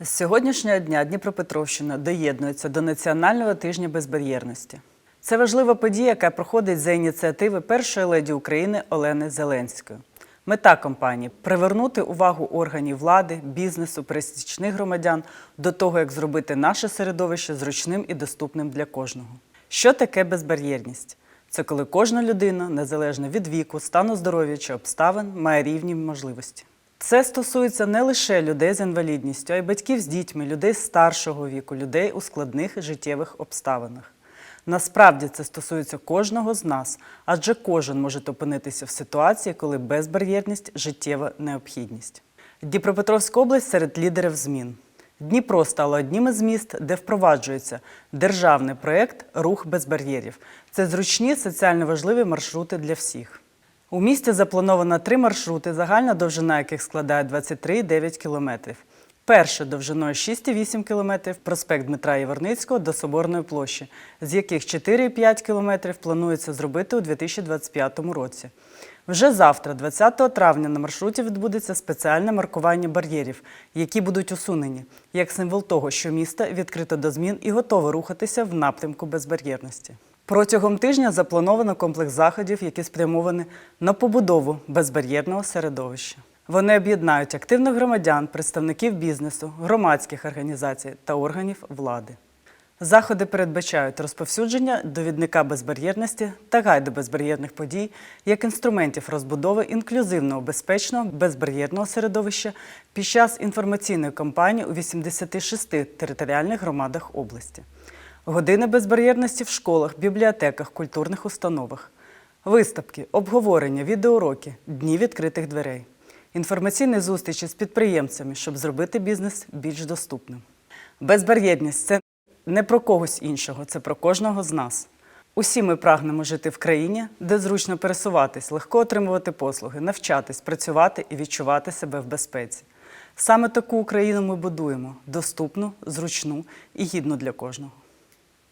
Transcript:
З сьогоднішнього дня Дніпропетровщина доєднується до Національного тижня безбар'єрності. Це важлива подія, яка проходить за ініціативи першої леді України Олени Зеленської. Мета кампанії привернути увагу органів влади, бізнесу, пересічних громадян до того, як зробити наше середовище зручним і доступним для кожного. Що таке безбар'єрність? Це коли кожна людина, незалежно від віку, стану здоров'я чи обставин, має рівні можливості. Це стосується не лише людей з інвалідністю, а й батьків з дітьми, людей старшого віку, людей у складних життєвих обставинах. Насправді це стосується кожного з нас, адже кожен може опинитися в ситуації, коли безбар'єрність життєва необхідність. Дніпропетровська область серед лідерів змін. Дніпро стало одним із міст, де впроваджується державний проєкт Рух без бар'єрів. Це зручні соціально важливі маршрути для всіх. У місті заплановано три маршрути, загальна довжина яких складає 23,9 кілометрів. Перше довжиною 6,8 кілометрів проспект Дмитра Єворницького до Соборної площі, з яких 4,5 кілометрів планується зробити у 2025 році. Вже завтра, 20 травня, на маршруті відбудеться спеціальне маркування бар'єрів, які будуть усунені, як символ того, що місто відкрито до змін і готове рухатися в напрямку безбар'єрності. Протягом тижня заплановано комплекс заходів, які спрямовані на побудову безбар'єрного середовища. Вони об'єднають активних громадян, представників бізнесу, громадських організацій та органів влади. Заходи передбачають розповсюдження довідника безбар'єрності та гайду безбар'єрних подій як інструментів розбудови інклюзивного, безпечного, безбар'єрного середовища під час інформаційної кампанії у 86 територіальних громадах області. Години безбар'єрності в школах, бібліотеках, культурних установах, виставки, обговорення, відеоуроки, дні відкритих дверей, інформаційні зустрічі з підприємцями, щоб зробити бізнес більш доступним. Безбар'єрність це не про когось іншого, це про кожного з нас. Усі ми прагнемо жити в країні, де зручно пересуватись, легко отримувати послуги, навчатись, працювати і відчувати себе в безпеці. Саме таку Україну ми будуємо доступну, зручну і гідну для кожного.